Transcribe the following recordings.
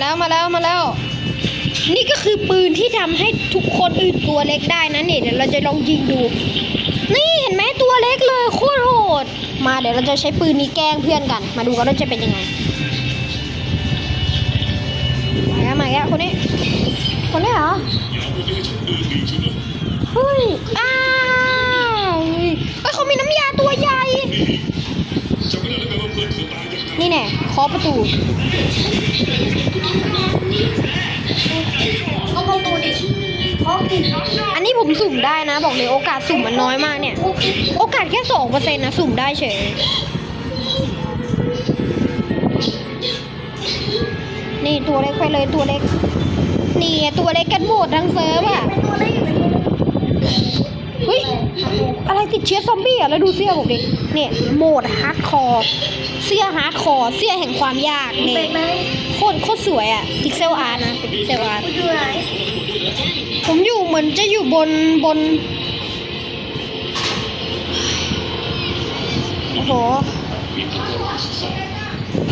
แล้วมาแล้วมาแล้ว นี่ก็คือปืนที่ทำให้ทุกคนอื่นตัวเล็กได้นะเนี่ยเดี๋ยวเราจะลองยิงดู นี่เห็นไหมตัวเล็กเลยโคตรโหดมาเดี๋ยวเราจะใช้ปืนนี้แกล้งเพื่อนกัน มาดูกันว่าจะเป็นยังไงมาแล้วมาแล้วคนนี้คนนี้เหรอ เฮ้ย อ้าวเฮ้ยเอ้ยเขามีน้ำยาตัวใหญ่ นี่แน่เคาะประตูก็ประตูดิเพราะกินอันนี้ผมสุ่มได้นะ บอกเลยโอกาสสุ่มมันน้อยมากเนี่ย โอกาสแค่สองเปอร์เซ็นต์นะสุ่มได้เฉยนี่ตัวเล็กไปเลยตัวเล็ก นี่ตัวเล็กกันหมดทั้งเซิร์ฟอะ เฮ้ยอะไรติดเชื้อซอมบี้อะแล้วดูเสื้อผมดิเนี่ยโหมดฮาร์ดคอร์เสื้อฮาร์ดคอร์เสื้อแห่งความยากเนี่ยโคตรโคตรสวยอะพิกเซลอาร์นะเป็นพิกเซลอาร์คุณอยู่ไหนผมอยู่เหมือนจะอยู่บนบนโอ้โห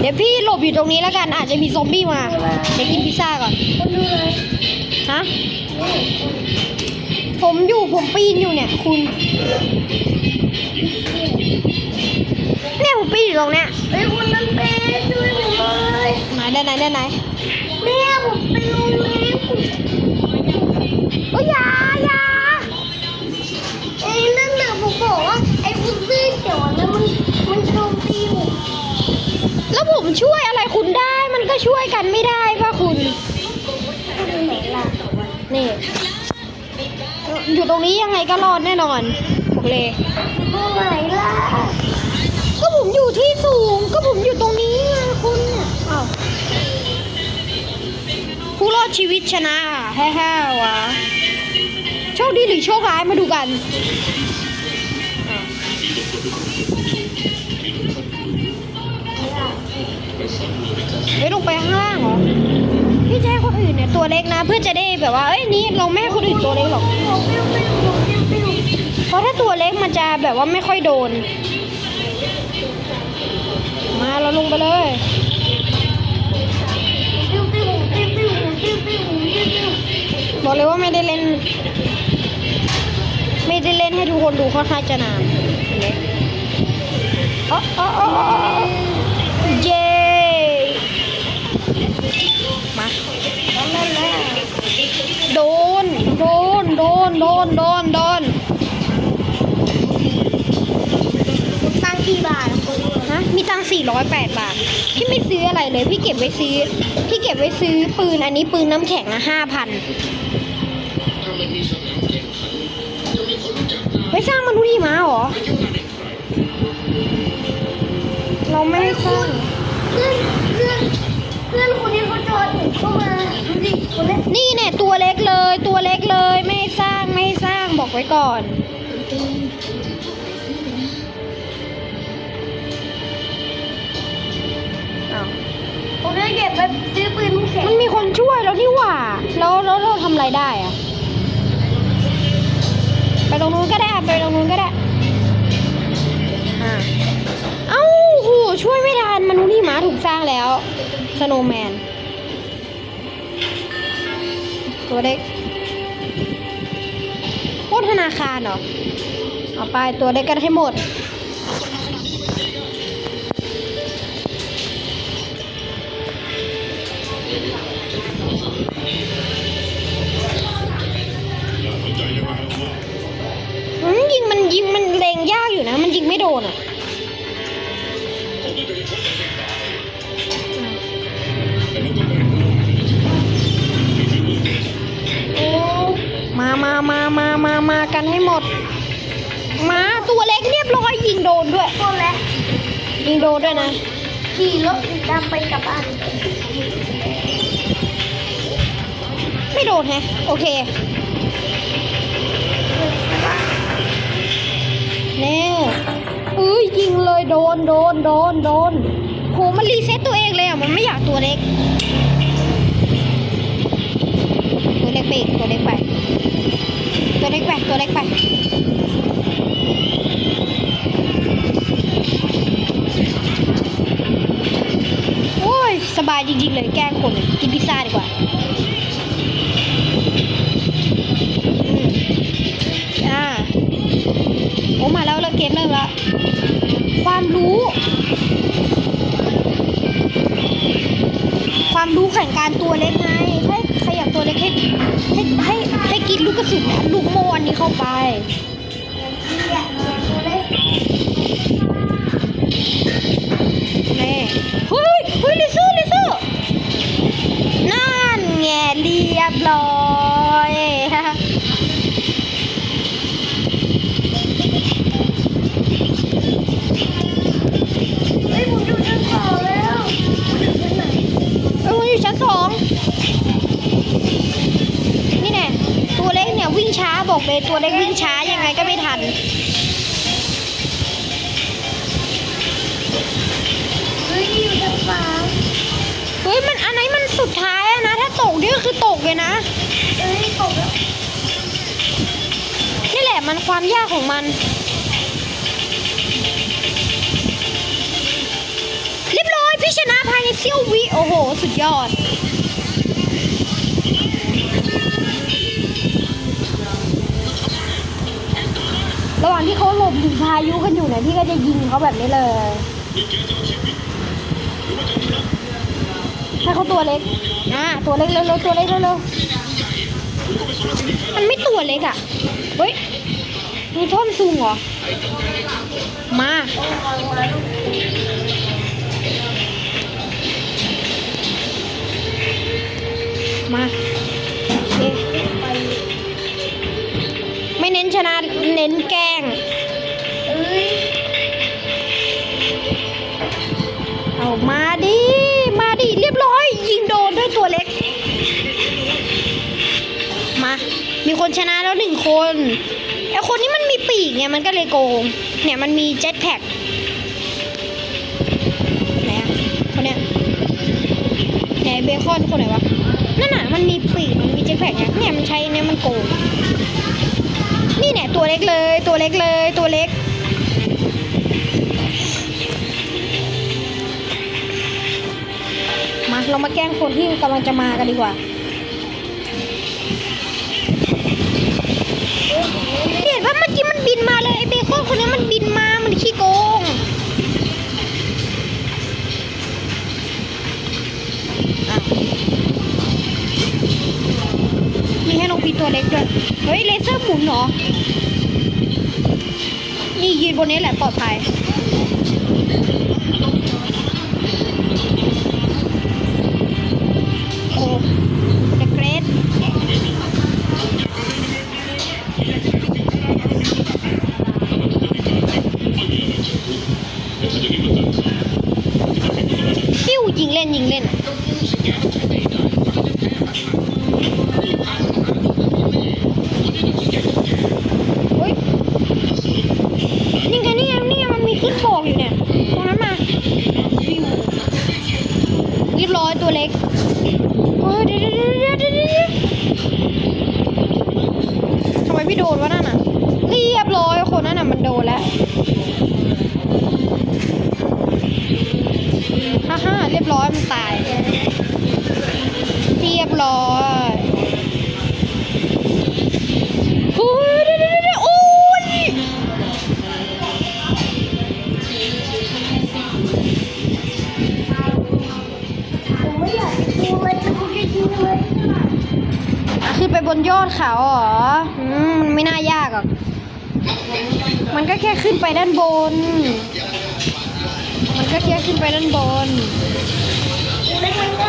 เดี๋ยวพี่หลบอยู่ตรงนี้แล้วกันอาจจะมีซอมบี้มา เดี๋ยวกินพิซซ่าก่อนฮะ ผมอยู่ผมปีนอยู่เนี่ยคุณ เนี่ยผมปีนอยู่ตรงเนี้ยเฮ้ยคุณนั่นเป็นช่วยผมเลยไหนได้ไหนได้ไหนแม่ผมเป็นลมเลยผมโอ้ยอยาอยาไอ้นั่นน่ะผมบอกว่าไอ้คุณซื้อเขียวแล้วมันมันโจมตีผมแล้วผมช่วยอะไรคุณได้มันก็ช่วยกันไม่ได้ป่ะคุณคุณอยู่ไหนล่ะนี่ อยู่ตรงนี้ยังไงก็รอดแน่นอนบอกเลยอยู่ไหนล่ะก็ผมอยู่ที่สูง ก็ผมอยู่ตรงนี้ไงคุณอ้าวผู้รอดชีวิตชนะแฮ่ๆวะโชคดีหรือโชคร้ายมาดูกัน คนอื่นเนี่ยตัวเล็กนะ เพื่อจะได้แบบว่าเอ้ยนี่เราไม่ให้คนอื่นตัวเล็กหรอก เพราะถ้าตัวเล็กมันจะแบบว่าไม่ค่อยโดน มาเราลงไปเลยบอกเลยว่าไม่ได้เล่น ไม่ได้เล่นให้ทุกคนดูค่อนข้างจะนานเห็อ๋ออ๋อ โดน โดน โดน โดน โดน โดนตังกี่บาทอะคุณฮะมีตังค์408บาท พี่ไม่ซื้ออะไรเลย พี่เก็บไว้ซื้อ พี่เก็บไว้ซื้อปืน อันนี้ปืนน้ำแข็งอะ5,000ไปสร้างมนุษย์หิมะเหรอ เราไม่ได้สร้าง ล็กเลย ไม่ให้สร้างไม่ให้สร้างบอกไว้ก่อนอ้าวผมจะเก็บไปซื้อปืนลูกแข็งมันมีคนช่วยแล้วนี่หว่า แล้วแล้วเราทำอะไรได้อะไปตรงนู้นก็ได้อะไปตรงนู้นก็ได้อ่าเอ้าโหช่วยไม่ทันมนุษย์หิมะถูกสร้างแล้วสโนว์แมนตัวเด็กาคารเหรอ เอาไปตัวเด็กกันให้หมด ยิงมันยิงมันเลงยากอยู่นะ มันยิงไม่โดนอะ มามามามากันให้หมด มาตัวเล็กเรียบร้อยยิงโดนด้วยคนแล้วยิงโดนด้วยนะ ขี่รถสีดำไปกลับบ้านไม่โดนแฮะ โอเคเร็วอุ้ยยิงเลยโดนโดนโดนโดนโหมันรีเซ็ตตัวเองเลยอะ มันไม่อยากตัวเล็ก ตัวเล็กไปอีกตัวเล็กไป ตัวเล็กไปตัวเล็กไปโอ้ยสบายจริงๆเลยแกล้งคนกินพิซซ่าดีกว่าอ่าโอ้มาแล้วแล้วเกมเริ่มแล้วความรู้ ความรู้แข่งการตัวเล็กไงให้ ใครอยากตัวเล็กให้ให้ให้ให้กินลูกกระสุนอะลูกโมอันนี้เข้าไปอยากตัวเล็กแน่เฮ้ยเฮ้ยลิซ่าลิซ่านั่นไงเรียบร้อยเฮ้ยผมอยู่ชั้นสองแล้วไหนเอ้ยอยู่ชั้นสองนี่แน่ตัว เล็กเนี่ยวิ่งช้าบอกเลยตัวเล็กวิ่งช้ายังไงก็ไม่ทันเฮ้ยอยู่ชั้นสามเฮ้ยมันอันไหนมันสุดท้ายอะนะ ถ้าตกนี่ก็คือตกเลยนะเอ้ยตกแล้วนี่แหละมันความยากของมันเรียบร้อยพี่ชนะภายในเซี่ยววิโอ้โห สุดยอด ระหว่างที่เขาหลบอยู่พายุกันอยู่เนี่ยพี่ก็จะยิงเขาแบบนี้เลย ถ้าเขาตัวเล็กอ่าตัวเล็กเร็วๆตัวเล็กเร็วๆมันไม่ตัวเล็กอะ เฮ้ยมีท่อนซุงเหรอ มา มาโอเคไม่เน้นชนะเน้นแก เอ้ยเอามาดิ มาดิ เรียบร้อย ยิงโดนด้วยตัวเล็ก มา มีคนชนะแล้วหนึ่งคนไอคนนี้มันมีปีกไงมันก็เลยโกง เนี่ยมันมีเจ็ตแพ็กไหนอะคนเนี้ยไหนเบคอนคนไหนวะนั่นน่ะมันมีปีกมันมีเจ็ตแพ็กไงเนี่ยมันใช้เนี่ยมันโกง เนี่ยตัวเล็กเลย ตัวเล็กเลย ตัวเล็ก มาเรามาแกล้งคนที่กำลังจะมากันดีกว่าเห็นว่าเมื่อกี้มันบินมาเลยไอเบคอนคนนี้มันบินมา มันขี้โกงมีให้น้องพีตัวเล็กด้วย เฮ้ย เลเซอร์หมุนเหรอ นี่แหละปลอดภัย อยู่เนี่ยตรงนั้นมาปิ้วเรียบร้อยตัวเล็กเฮ้ยเดี๋ยวเดี๋ยวเดี๋ยวเดี๋ยวทำไมพี่โดนวะนั่นน่ะเรียบร้อยคนนั้นน่ะมันโดนแล้วฮ่าฮ่าเรียบร้อยมันตาย ก็แค่ขึ้นไปด้านบน มันก็แค่ขึ้นไปด้านบนได้ไปป่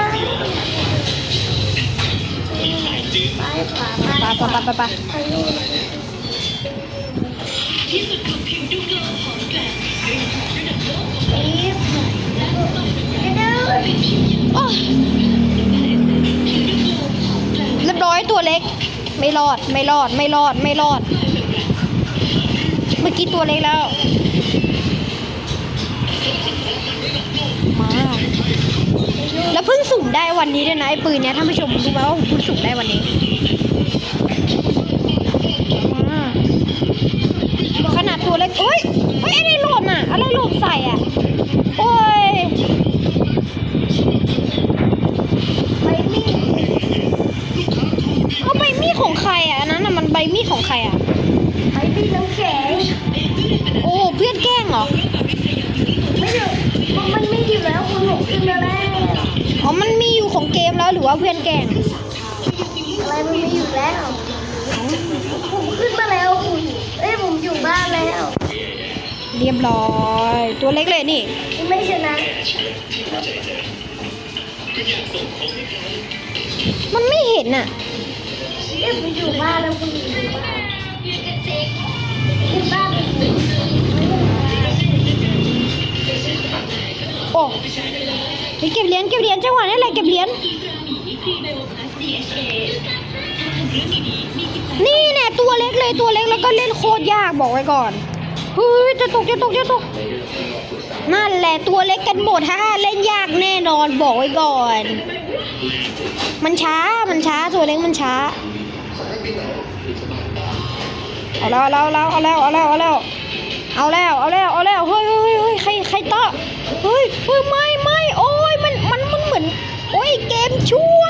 ามาไปไปไปไปไปไปนู่นปี๊บระโดดโอ้เรียบร้อยตัวเล็ก ไม่รอดไม่รอดไม่รอดไม่รอด เมื่อกี้ตัวเล็กแล้ว มา แล้วเพิ่งสุ่มได้วันนี้ด้วยนะไอ้ปืนเนี้ยท่านผู้ชมรู้ไหมว่าผมเพิ่งสุ่มได้วันนี้ขนาดตัวเล็กโอ้ยเฮ้ยไอะไรหล่นอะ อะไรหล่นใส่อะ โอ้ยใบมีดเอาใบมีดของใครอะอันนั้นอะมันใบมีดของใครอะำแข็งโอ้เพื่อนแกล้งเหรอไม่อยู่มันไม่อยู่แล้วคุณหกขึ้นมาแล้วอ๋อมันมีอยู่ของเกมแล้วหรือว่าเพื่อนแกล้งอะไรมันไม่อยู่แล้วผมขึ้นมาแล้วคุณเอ้ยผมอยู่บ้านแล้ว เรียบร้อย ตัวเล็กเลยนี่ ไม่ชนะมันไม่เห็นอะเอ้ยผมอยู่บ้านแล้วคุณอยู่บ้าน เก็บเหรียญเก็บเหรียญจังหวะนี้แหละเก็บเหรียญนี่เนี่ยตัวเล็กเลยตัวเล็กแล้วก็เล่นโคตรยากบอกไว้ก่อนเฮ้ยจะตกจะตกจะตกนั่นแหละตัวเล็กกันหมดฮ่าเล่นยากแน่นอนบอกไว้ก่อน มันช้ามันช้าตัวเล็กมันช้าเอาแล้วเอาแล้วเอาแล้วเอาแล้วเอาแล้วเอาแล้วเอาแล้วเอาแล้วเฮ้ยเฮ้ยเฮ้ยใครใครต่อเฮ้ยเฮ้ยไม่ไม่ ชั่ว